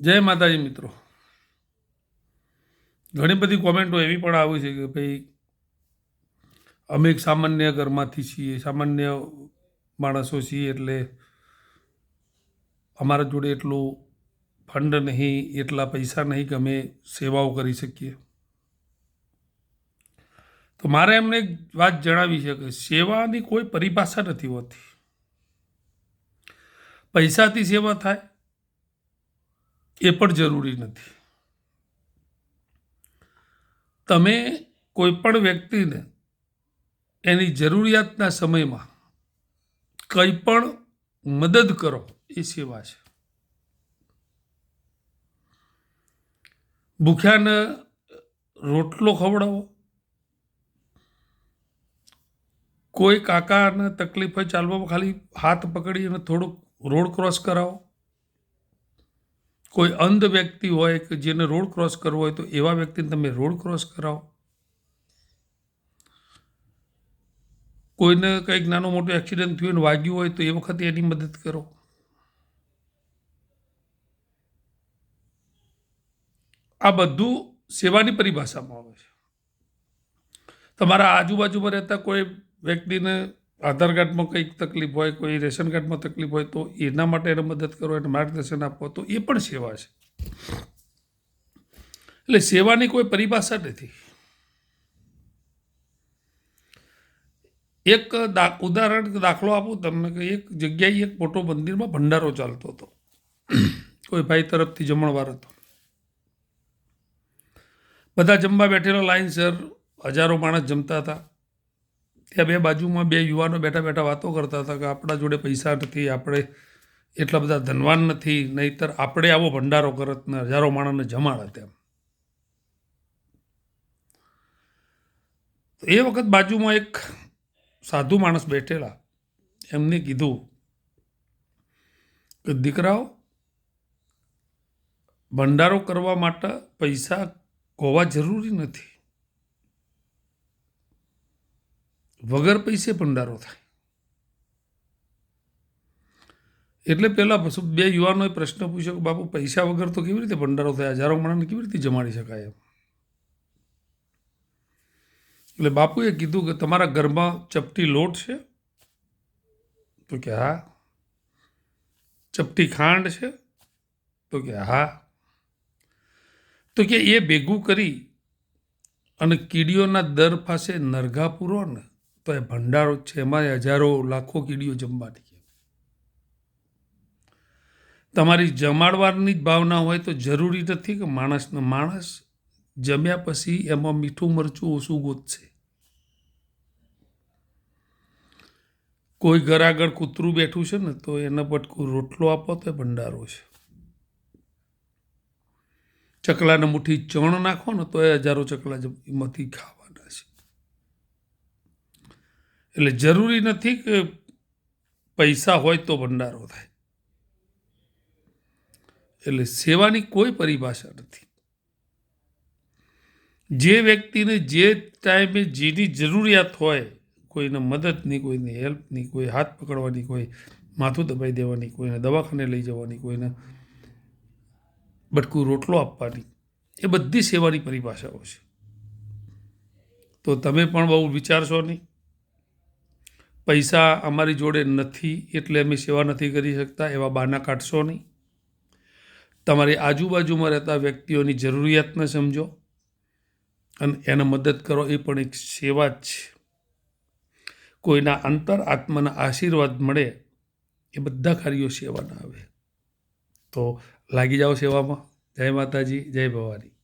જય માતાજી મિત્રો. ઘણી બધી કોમેન્ટો એવી પણ આવી છે કે ભાઈ, અમે એક સામાન્ય ઘરમાંથી છીએ, સામાન્ય માણસો છીએ એટલે અમારા જોડે એટલું ફંડ નહીં, એટલા પૈસા નહીં કે અમે સેવાઓ કરી શકીએ. તો મારે એમને એક વાત જણાવી છે કે સેવાની કોઈ પરિભાષા નથી હોતી. પૈસાથી સેવા થાય એ પણ જરૂરી નથી. તમે કોઈપણ વ્યક્તિને એની જરૂરિયાતના સમયમાં કંઈ પણ મદદ કરો એ સેવા છે. ભૂખ્યાને રોટલો ખવડાવો. કોઈ કાકાને તકલીફ હોય ચાલવામાં ખાલી હાથ પકડી અને થોડુંક રોડ ક્રોસ કરાવો. કોઈ અંધ વ્યક્તિ હોય કે જેને રોડ ક્રોસ કરવો હોય તો એવા વ્યક્તિને તમે રોડ ક્રોસ કરાવો. કોઈને કંઈક નાનો મોટો એક્સિડન્ટ થયો ને વાગ્યું હોય તો એ વખતે એની મદદ કરો. આ બધું સેવાની પરિભાષામાં આવે છે. તમારા આજુબાજુમાં રહેતા કોઈ વ્યક્તિને આધાર કાર્ડમાં કંઈક તકલીફ હોય, કોઈ રેશન કાર્ડમાં તકલીફ હોય, તો એના માટે એને મદદ કરો, એને માર્ગદર્શન આપો, તો એ પણ સેવા છે. એટલે સેવાની કોઈ પરિભાષા નથી. એક દા, ઉદાહરણ દાખલો આપું, તમને કે એક જગ્યાએ એક મોટો મંદિરમાં ભંડારો ચાલતો હતો. કોઈ ભાઈ તરફથી જમણવાર હતો. બધા જમવા બેઠેલા લાઈનસર હજારો માણસ જમતા હતા. ત્યાં બે બાજુમાં બે યુવાનો બેઠા બેઠા વાતો કરતા હતા કે આપણા જોડે પૈસા નથી, આપણે એટલા બધા ધનવાન નથી, નહીતર આપણે આવો ભંડારો કરત ને હજારો માણસને જમાડત એમ. તો એ વખત બાજુમાં એક સાધુ માણસ બેઠેલા, એમને કીધું કે દીકરાઓ, ભંડારો કરવા માટે પૈસા હોવા જરૂરી નથી. વગર પૈસે ભંડારો થાય. એટલે પહેલાં બે યુવાનોએ પ્રશ્ન પૂછ્યો કે બાપુ, પૈસા વગર તો કેવી રીતે ભંડારો થાય? હજારો માણસને કેવી રીતે જમાડી શકાય એમ? એટલે બાપુએ કીધું કે તમારા ઘરમાં ચપટી લોટ છે? તો કે હા. ચપટી ખાંડ છે? તો કે હા. તો કે એ ભેગું કરી અને કીડીઓના દર પાસે નરઘા પૂરો ને તો એ ભંડારો જ છે. એમાં હજારો, લાખો કીડીઓ જમવાની તમારી જમાડવાની જ ભાવના હોય તો જરૂરી નથી કે માણસને માણસ જમ્યા પછી એમાં મીઠું, મરચું, ઓછું ગોતશે. કોઈ ઘર આગળ કૂતરું બેઠું છે ને, તો એને પટકું રોટલો આપો તો એ ભંડારો છે. ચકલાને મુઠ્ઠી ચણ નાખો ને, તો એ હજારો ચકલા એમાંથી ખાવાના છે એટલે જરૂરી નથી કે પૈસા હોય તો ભંડારો થાય. એટલે સેવાની કોઈ પરિભાષા નથી. જે વ્યક્તિને જે ટાઈમે જેની જરૂરિયાત હોય, કોઈને મદદની, કોઈને હેલ્પની, કોઈ હાથ પકડવાની, કોઈ માથું દબાઈ દેવાની, કોઈને દવાખાને લઈ જવાની, કોઈને બટકું રોટલો આપવાની, એ બધી સેવાની પરિભાષાઓ છે. તો તમે પણ બહુ વિચારશો નહીં? પૈસા અમારી જોડે નથી એટલે અમે સેવા નથી કરી શકતા, એવા બાના કાઢશો નહીં. તમારી આજુબાજુમાં રહેતા વ્યક્તિઓની જરૂરિયાતને સમજો અને એને મદદ કરો, એ પણ એક સેવા જ છે. કોઈના અંતર આત્માના આશીર્વાદ મળે, એ બધા કાર્યો સેવાના આવે. તો લાગી જાઓ સેવામાં. જય માતાજી, જય ભવાની.